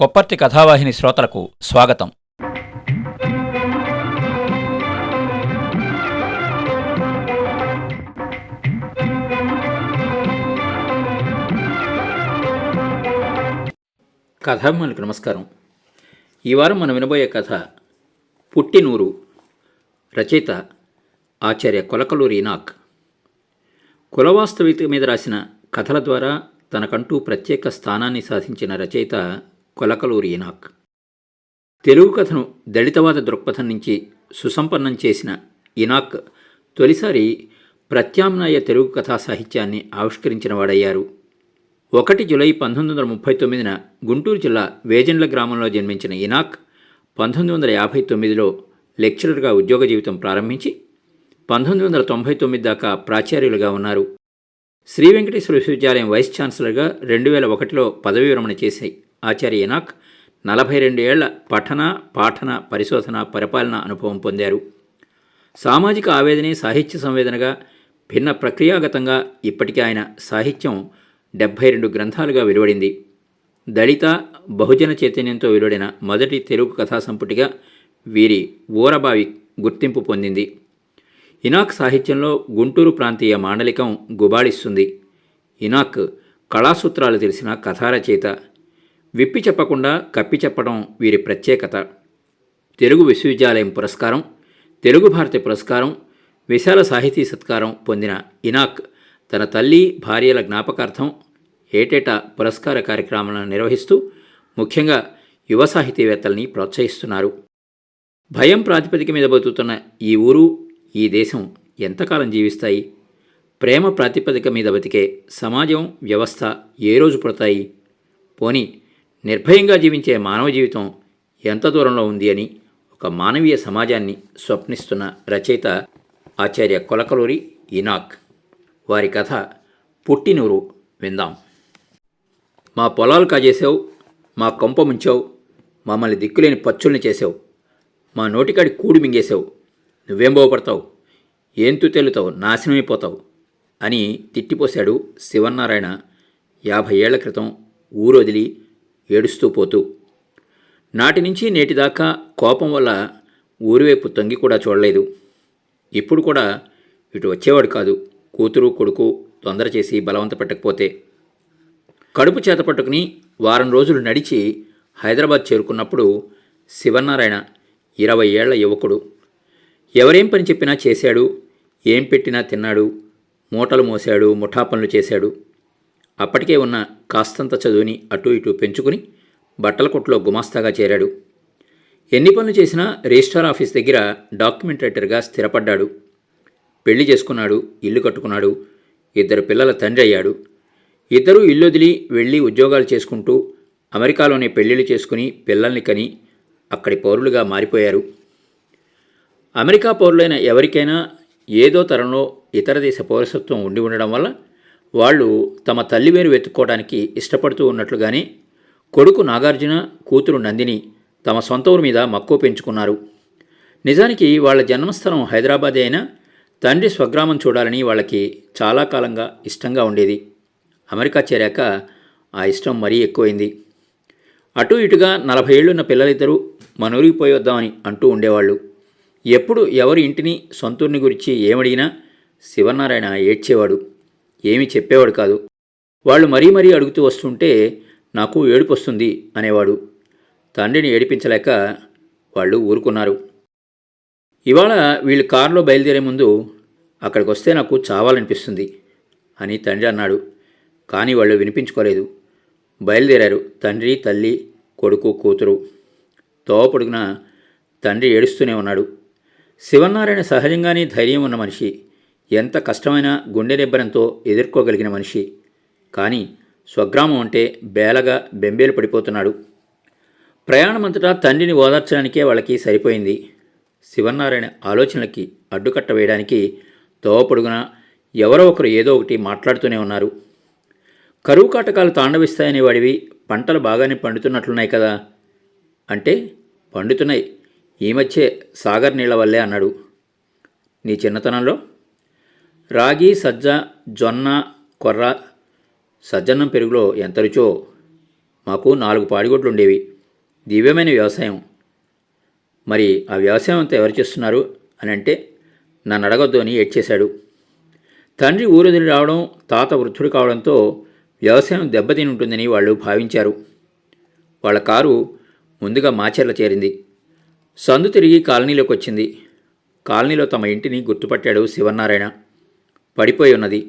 కొప్పర్తి కథావాహిని శ్రోతలకు స్వాగతం. కథాభిమానులకు నమస్కారం. ఈ వారం మనం వినబోయే కథ పుట్టినూరు రచయిత ఆచార్య కొలకలూరి ఇనాక్ కులవాస్తవిక మీద రాసిన కథల ద్వారా తనకంటూ ప్రత్యేక స్థానాన్ని సాధించిన రచయిత కొలకలూరి ఇనాక్. తెలుగు కథను దళితవాద దృక్పథం నుంచి సుసంపన్నం చేసిన ఇనాక్ తొలిసారి ప్రత్యామ్నాయ తెలుగు కథా సాహిత్యాన్ని ఆవిష్కరించిన వాడయ్యారు. ఒకటి జులై పంతొమ్మిది వందల ముప్పై తొమ్మిదిన గుంటూరు జిల్లా వేజండ్ల గ్రామంలో జన్మించిన ఇనాక్ పంతొమ్మిది వందల యాభై తొమ్మిదిలో లెక్చరర్గా ఉద్యోగ జీవితం ప్రారంభించి పంతొమ్మిది వందల తొంభై తొమ్మిది దాకా ప్రాచార్యులుగా ఉన్నారు. శ్రీ వెంకటేశ్వర విశ్వవిద్యాలయం వైస్ ఛాన్సలర్గా రెండు వేల ఒకటిలో పదవీ విరమణ చేసి ఆచార్య ఇనాక్ నలభై రెండు పఠన పాఠన పరిశోధన పరిపాలన అనుభవం పొందారు. సామాజిక ఆవేదనే సాహిత్య సంవేదనగా భిన్న ప్రక్రియాగతంగా ఇప్పటికీ ఆయన సాహిత్యం డెబ్భై రెండు గ్రంథాలుగా వెలువడింది. దళిత బహుజన చైతన్యంతో వెలువడిన మొదటి తెలుగు కథా సంపుటిగా వీరి ఊరబావి గుర్తింపు పొందింది. ఇనాక్ సాహిత్యంలో గుంటూరు ప్రాంతీయ మాండలికం గుబాళిస్తుంది. ఇనాక్ కళాసూత్రాలు తెలిసిన కథారచయిత విప్పి చెప్పకుండా కప్పి చెప్పడం వీరి ప్రత్యేకత. తెలుగు విశ్వవిద్యాలయం పురస్కారం తెలుగు భారతి పురస్కారం విశాల సాహితీ సత్కారం పొందిన ఇనాక్ తన తల్లి భార్యల జ్ఞాపకార్థం ఏటేటా పురస్కార కార్యక్రమాలను నిర్వహిస్తూ ముఖ్యంగా యువ సాహితీవేత్తల్ని ప్రోత్సహిస్తున్నారు. భయం ప్రాతిపదిక మీద బతుకుతున్న ఈ ఊరు ఈ దేశం ఎంతకాలం జీవిస్తాయి? ప్రేమ ప్రాతిపదిక మీద బతికే సమాజం వ్యవస్థ ఏ రోజు పుడతాయి? పోని నిర్భయంగా జీవించే మానవ జీవితం ఎంత దూరంలో ఉంది అని ఒక మానవీయ సమాజాన్ని స్వప్నిస్తున్న రచయిత ఆచార్య కొలకలూరి ఇనాక్. వారి కథ పుట్టినూరు విందాం. మా పొలాలు కాజేసావు మా కొంప ముంచావు మమ్మల్ని దిక్కులేని పచ్చుల్ని చేసావు మా నోటికాడి కూడి మింగేశావు నువ్వేం బాగుపడతావు ఏంతు తెలుతావు నాశనమైపోతావు అని తిట్టిపోశాడు శివన్నారాయణ యాభై ఏళ్ళ క్రితం ఊరొదిలి ఏడుస్తూ పోతూ. నాటి నుంచి నేటిదాకా కోపం వల్ల ఊరివైపు తంగి కూడా చూడలేదు. ఇప్పుడు కూడా ఇటు వచ్చేవాడు కాదు. కూతురు కొడుకు తొందర చేసి బలవంత పెట్టకపోతే. కడుపు చేత పట్టుకుని వారం రోజులు నడిచి హైదరాబాద్ చేరుకున్నప్పుడు శివనారాయణ ఇరవై ఏళ్ళ యువకుడు. ఎవరేం పని చెప్పినా చేశాడు ఏం పెట్టినా తిన్నాడు మూటలు మోశాడు ముఠా పనులు చేశాడు. అప్పటికే ఉన్న కాస్తంత చదువుని అటు ఇటు పెంచుకుని బట్టల కొట్లో గుమాస్తాగా చేరాడు. ఎన్ని పనులు చేసినా రిజిస్ట్రార్ ఆఫీస్ దగ్గర డాక్యుమెంట్ రైటర్గా స్థిరపడ్డాడు. పెళ్ళి చేసుకున్నాడు ఇల్లు కట్టుకున్నాడు ఇద్దరు పిల్లల తండ్రి అయ్యాడు. ఇద్దరూ ఇల్లు వదిలి వెళ్ళి ఉద్యోగాలు చేసుకుంటూ అమెరికాలోనే పెళ్ళిళ్ళు చేసుకుని పిల్లల్ని కని అక్కడి పౌరులుగా మారిపోయారు. అమెరికా పౌరులైన ఎవరికైనా ఏదో తరంలో ఇతర దేశ పౌరసత్వం ఉండి ఉండడం వల్ల వాళ్ళు తమ తల్లి వేరు వెతుక్కోవడానికి ఇష్టపడుతూ ఉన్నట్లుగానే కొడుకు నాగార్జున కూతురు నందిని తమ సొంత ఊరు మీద మక్కువ పెంచుకున్నారు. నిజానికి వాళ్ళ జన్మస్థలం హైదరాబాదే అయినా తండ్రి స్వగ్రామం చూడాలని వాళ్ళకి చాలా కాలంగా ఇష్టంగా ఉండేది. అమెరికా చేరాక ఆ ఇష్టం మరీ ఎక్కువైంది. అటు ఇటుగా నలభై ఏళ్ళున్న పిల్లలిద్దరూ మనూరికి పోయి వద్దామని అంటూ ఉండేవాళ్ళు. ఎప్పుడు ఎవరి ఇంటిని సొంతూరిని గురించి ఏమడిగినా శివనారాయణ ఏడ్చేవాడు. ఏమీ చెప్పేవాడు కాదు. వాళ్ళు మరీ మరీ అడుగుతూ వస్తుంటే నాకు ఏడుపు వస్తుంది అనేవాడు. తండ్రిని ఏడిపించలేక వాళ్ళు ఊరుకున్నారు. ఇవాళ వీళ్ళు కారులో బయలుదేరే ముందు అక్కడికి వస్తే నాకు చావాలనిపిస్తుంది అని తండ్రి అన్నాడు. కానీ వాళ్ళు వినిపించుకోలేదు. బయలుదేరారు తండ్రి తల్లి కొడుకు కూతురు. తోవ పొడుగున తండ్రి ఏడుస్తూనే ఉన్నాడు. శివనారాయణ సహజంగానే ధైర్యం ఉన్న మనిషి. ఎంత కష్టమైన గుండె నిబ్బరంతో ఎదుర్కోగలిగిన మనిషి. కానీ స్వగ్రామం అంటే బేలగా బెంబేలు పడిపోతున్నాడు. ప్రయాణమంతటా తండ్రిని ఓదార్చడానికే వాళ్ళకి సరిపోయింది. శివనారాయణ ఆలోచనలకి అడ్డుకట్ట వేయడానికి తోవ పొడుగున ఎవరో ఒకరు ఏదో ఒకటి మాట్లాడుతూనే ఉన్నారు. కరువు కాటకాలు తాండవిస్తాయనే వాడివి పంటలు బాగానే పండుతున్నట్లున్నాయి కదా. అంటే పండుతున్నాయి. ఈ మధ్యే సాగర్ నీళ్ళ వల్లే అన్నాడు. నీ చిన్నతనంలో? రాగి సజ్జ జొన్న కొర్ర సజ్జన్నం పెరుగులో ఎంత రుచో. మాకు నాలుగు పాడిగొడ్లు ఉండేవి. దివ్యమైన వ్యవసాయం. మరి ఆ వ్యవసాయం అంతా ఎవరు చేస్తున్నారు అని అంటే నన్ను అడగొద్దు అని ఏడ్చేశాడు తండ్రి ఊరొదిలి రావడం తాత వృద్ధుడు కావడంతో వ్యవసాయం దెబ్బతిని ఉంటుందని వాళ్ళు భావించారు. వాళ్ళ కారు ముందుగా మాచెర్ల చేరింది. సందు తిరిగి కాలనీలోకి వచ్చింది కాలనీలో తమ ఇంటిని గుర్తుపట్టాడు శివనారాయణ పడిపోయి ఉన్నది.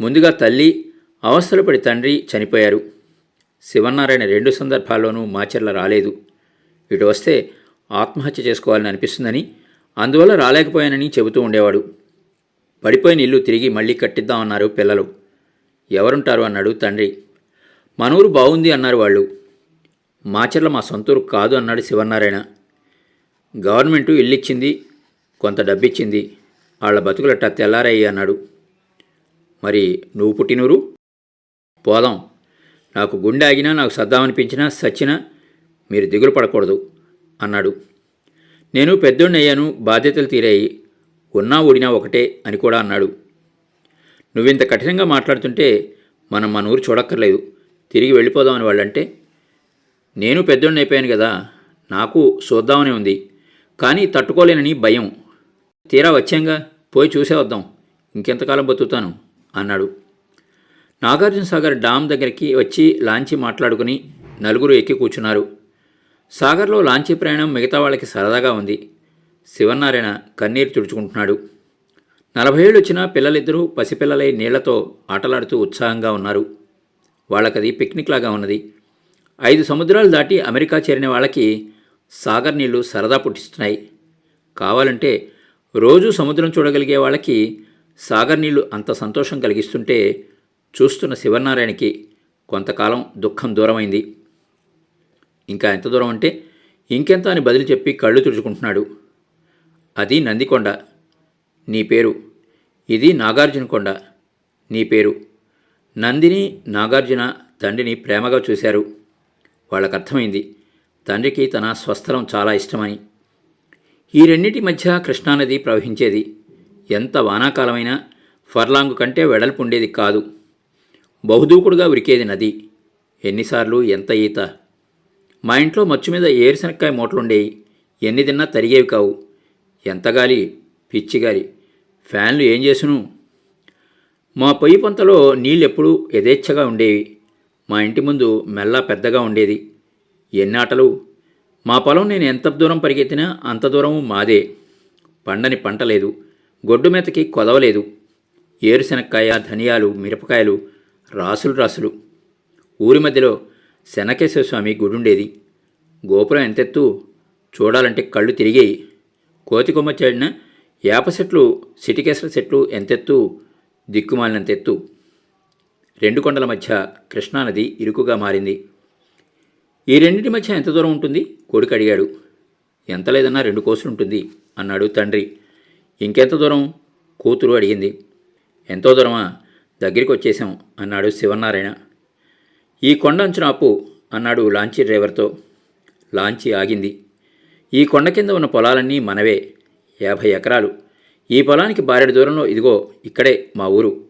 ముందుగా తల్లి అవస్థలు పడి తండ్రి చనిపోయారు. శివనారాయణ రెండు సందర్భాల్లోనూ మాచర్ల రాలేదు. ఇటు వస్తే ఆత్మహత్య చేసుకోవాలని అనిపిస్తుందని అందువల్ల రాలేకపోయానని చెబుతూ ఉండేవాడు. పడిపోయిన ఇల్లు తిరిగి మళ్ళీ కట్టిద్దామన్నారు పిల్లలు. ఎవరుంటారు అన్నాడు తండ్రి. మనూరు బాగుంది అన్నారు వాళ్ళు. మాచర్ల మా సొంతూరు కాదు అన్నాడు శివనారాయణ గవర్నమెంటు ఇల్లు ఇచ్చింది కొంత డబ్బిచ్చింది. వాళ్ళ బతుకులట్ట తెల్లారయ్యి అన్నాడు. మరి నువ్వు పుట్టినూరు? పోదాం. నాకు గుండె ఆగినా నాకు సద్దామనిపించినా సచ్చినా మీరు దిగులు పడకూడదు అన్నాడు. నేను పెద్దోడిని అయ్యాను బాధ్యతలు తీరాయి. ఉన్నా ఊడినా ఒకటే అని కూడా అన్నాడు. నువ్వింత కఠినంగా మాట్లాడుతుంటే మనం మన ఊరు చూడక్కర్లేదు. తిరిగి వెళ్ళిపోదామని వాళ్ళంటే నేను పెద్దోడిని అయిపోయాను కదా నాకు చూద్దామనే ఉంది. కానీ తట్టుకోలేనని భయం. తీరా వచ్చాంగా? పోయి చూసే వద్దాం. ఇంకెంతకాలం బతుకుతాను? అన్నాడు. నాగార్జున సాగర్ డామ్ దగ్గరికి వచ్చి లాంచి మాట్లాడుకుని నలుగురు ఎక్కి కూర్చున్నారు. సాగర్లో లాంచీ ప్రయాణం మిగతా వాళ్ళకి సరదాగా ఉంది. శివనారాయణ కన్నీరు తుడుచుకుంటున్నాడు. నలభై ఏళ్ళు వచ్చిన పిల్లలిద్దరూ పసిపిల్లలై నీళ్ళతో ఆటలాడుతూ ఉత్సాహంగా ఉన్నారు. వాళ్ళకది పిక్నిక్ లాగా ఉన్నది. ఐదు సముద్రాలు దాటి అమెరికా చేరిన వాళ్ళకి సాగర్ నీళ్ళు సరదా పుట్టిస్తున్నాయి. కావాలంటే రోజు సముద్రం చూడగలిగే వాళ్ళకి సాగర్ నీళ్ళు అంత సంతోషం కలిగిస్తుంటే చూస్తున్న శివనారాయణకి కొంతకాలం దుఃఖం దూరమైంది. ఇంకా ఎంత దూరం అంటే ఇంకెంత అని బదిలి చెప్పి కళ్ళు తుడుచుకుంటున్నాడు. అది నందికొండ. నీ పేరు? ఇది నాగార్జునకొండ నీ పేరు? నందిని నాగార్జున తండ్రిని ప్రేమగా చూశారు. వాళ్ళకు అర్థమైంది తండ్రికి తన స్వస్థలం చాలా ఇష్టమని. ఈ రెండింటి మధ్య కృష్ణానది ప్రవహించేది. ఎంత వానాకాలమైనా ఫర్లాంగు కంటే వెడల్పు ఉండేది కాదు. బహుదూకుడుగా ఉరికేది నది. ఎన్నిసార్లు ఎంత ఈత. మా ఇంట్లో మచ్చు మీద ఏరుశనక్కాయ మూటలుండేవి ఎన్ని తిన్నా తరిగేవి కావు. ఎంత గాలి పిచ్చి గాలి. ఫ్యాన్లు ఏం చేసును? మా పొయ్యి పొంతలో నీళ్ళెప్పుడూ యథేచ్ఛగా ఉండేవి. మా ఇంటి ముందు మెల్ల పెద్దగా ఉండేది. ఎన్ని ఆటలు మా పొలం నేను ఎంత దూరం పరిగెత్తినా అంత దూరము మాదే. పండని పంట లేదు. గొడ్డు మేతకి కొదవలేదు ఏరుశనక్కాయ ధనియాలు మిరపకాయలు రాసులు రాసులు. ఊరి మధ్యలో శనకేశ్వర స్వామి గుడుండేది. గోపురం ఎంతెత్తు చూడాలంటే కళ్ళు తిరిగేయి. కోతికొమ్మ చాడిన వేప చెట్లు సిటికేసర చెట్లు ఎంతెత్తు దిక్కుమాలినంతెత్తు. రెండు కొండల మధ్య కృష్ణానది ఇరుకుగా మారింది. ఈ రెండింటి మధ్య ఎంత దూరం ఉంటుంది? కొడుకు అడిగాడు. ఎంత లేదన్నా రెండు కోసులు ఉంటుంది అన్నాడు తండ్రి. ఇంకెంత దూరం? కూతురు అడిగింది. ఎంతో దూరమా? దగ్గరికి వచ్చేసాం అన్నాడు శివనారాయణ ఈ కొండ అప్పు అన్నాడు లాంచీ డ్రైవర్తో. లాంచీ ఆగింది. ఈ కొండ కింద ఉన్న పొలాలన్నీ మనవే. యాభై ఎకరాలు. ఈ పొలానికి బారెడు దూరంలో ఇదిగో ఇక్కడే మా ఊరు.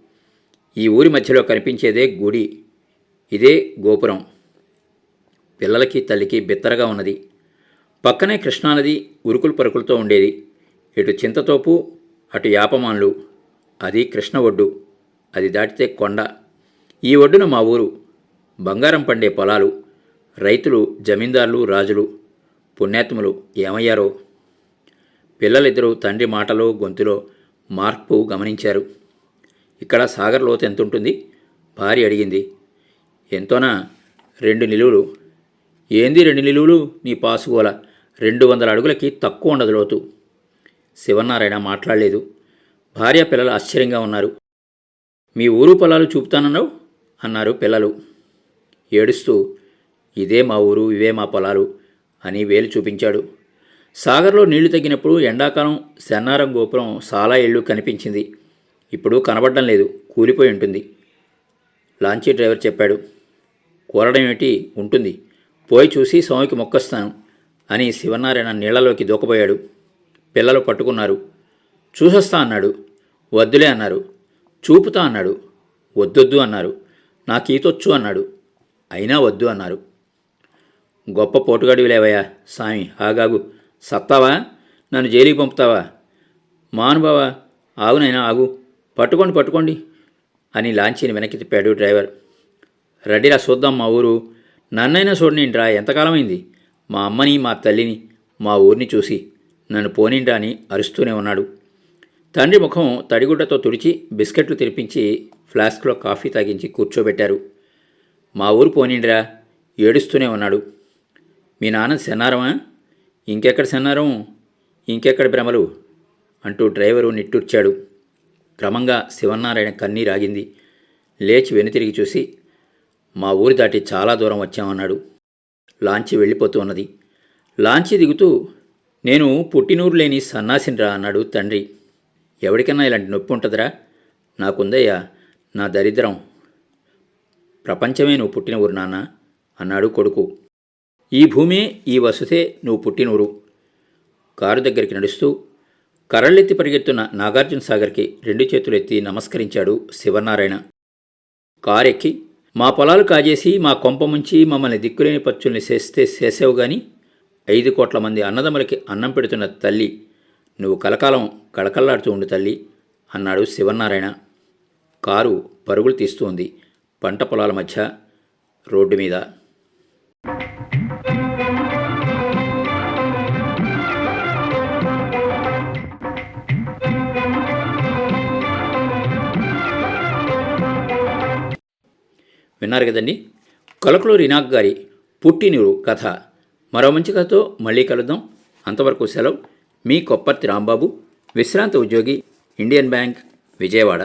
ఈ ఊరి మధ్యలో కనిపించేదే గుడి. ఇదే గోపురం. పిల్లలకి తల్లికి బిత్తరగా ఉన్నది. పక్కనే కృష్ణానది ఉరుకులు పరుకులతో ఉండేది. ఇటు చింతతోపు అటు యాపమాన్లు అది కృష్ణ ఒడ్డు అది దాటితే కొండ. ఈ ఒడ్డున మా ఊరు. బంగారం పండే పొలాలు రైతులు జమీందారులు రాజులు పుణ్యాత్ములు ఏమయ్యారో. పిల్లలిద్దరూ తండ్రి మాటలో గొంతులో మార్పు గమనించారు. ఇక్కడ సాగర్ లోతు ఎంత ఉంటుంది భార్య అడిగింది. ఎంతోనా? రెండు నిలువులు. ఏంది రెండు నిలువులు? నీ పాసుకోల రెండు వందల అడుగులకి తక్కువ ఉండదు లోతు. శివనారాయణ మాట్లాడలేదు. భార్య పిల్లలు ఆశ్చర్యంగా ఉన్నారు. మీ ఊరు పొలాలు చూపుతానన్నావు? అన్నారు పిల్లలు. ఏడుస్తూ ఇదే మా ఊరు ఇవే మా పొలాలు అని వేలు చూపించాడు. సాగర్లో నీళ్ళు తగ్గినప్పుడు ఎండాకాలం శన్నారం గోపురం చాలా ఇళ్ళు కనిపించింది. ఇప్పుడు కనబడడం లేదు కూలిపోయి ఉంటుంది. లాంచీ డ్రైవర్ చెప్పాడు. కూరడం ఏమిటి? ఉంటుంది. పోయి చూసి స్వామికి మొక్కొస్తాను అని శివనారాయణ నీళ్ళలోకి దూకబోయాడు పిల్లలు పట్టుకున్నారు. చూసొస్తా అన్నాడు. వద్దులే అన్నారు. చూపుతా అన్నాడు. వద్దొద్దు అన్నారు. నాకు ఈతొచ్చు అన్నాడు. అయినా వద్దు అన్నారు. గొప్ప పోటుగాడివి లేవయ్యా. సామి ఆగాగు. సత్తావా? నన్ను జైలుకి పంపుతావా? మానుబావా ఆగునైనా ఆగు పట్టుకోండి పట్టుకోండి అని లాంచీని వెనక్కి తిప్పాడు డ్రైవర్. రెడీరా చూద్దాం మా ఊరు. నన్నైనా చూడనింట్రా ఎంతకాలమైంది? మా అమ్మని మా తల్లిని మా ఊరిని చూసి. నన్ను పోనిండా అని అరుస్తూనే ఉన్నాడు. తండ్రి ముఖం తడిగుడ్డతో తుడిచి బిస్కెట్లు తినిపించి ఫ్లాస్క్లో కాఫీ తాగించి కూర్చోబెట్టారు. మా ఊరు పోనిండిరా ఏడుస్తూనే ఉన్నాడు. మీ నాన్న సెన్నారమా ఇంకెక్కడ సెన్నారం ఇంకెక్కడ భ్రమలు? అంటూ డ్రైవరు నిట్టూర్చాడు. క్రమంగా శివనారాయణ కన్నీరాగింది లేచి వెనుతిరిగి చూసి మా ఊరి దాటి చాలా దూరం వచ్చామన్నాడు. లాంచి వెళ్ళిపోతూ ఉన్నది. లాంచి దిగుతూ నేను పుట్టినూరు లేని సన్నాసినిరా అన్నాడు తండ్రి. ఎవరికైనా ఇలాంటి నొప్పి ఉంటుందిరా? నాకుందయ్యా నా దరిద్రం. ప్రపంచమే నువ్వు పుట్టిన ఊరు నాన్న అన్నాడు కొడుకు. ఈ భూమే ఈ వసతే నువ్వు పుట్టినూరు. కారు దగ్గరికి నడుస్తూ కర్రలెత్తి పరిగెత్తున్న నాగార్జున సాగర్కి రెండు చేతులు ఎత్తి నమస్కరించాడు శివనారాయణ. కారెక్కి మా పొలాలు కాజేసి మా కొంప ముంచి మమ్మల్ని దిక్కులేని పచ్చుల్ని చేస్తే చేసావు గాని ఐదు కోట్ల మంది అన్నదమ్ములకి అన్నం పెడుతున్న తల్లి నువ్వు కలకాలం కళకల్లాడుతూ ఉండు తల్లి అన్నాడు శివనారాయణ కారు పరుగులు తీస్తోంది పంట పొలాల మధ్య రోడ్డు మీద. విన్నారు కదండి? కలకలూరి ఇనాక్ గారి పుట్టినూరు కథ. మరో మంచి కథతో మళ్ళీ కలుద్దాం. అంతవరకు సెలవు. మీ కొప్పర్తి రాంబాబు విశ్రాంత ఉద్యోగి ఇండియన్ బ్యాంక్ విజయవాడ.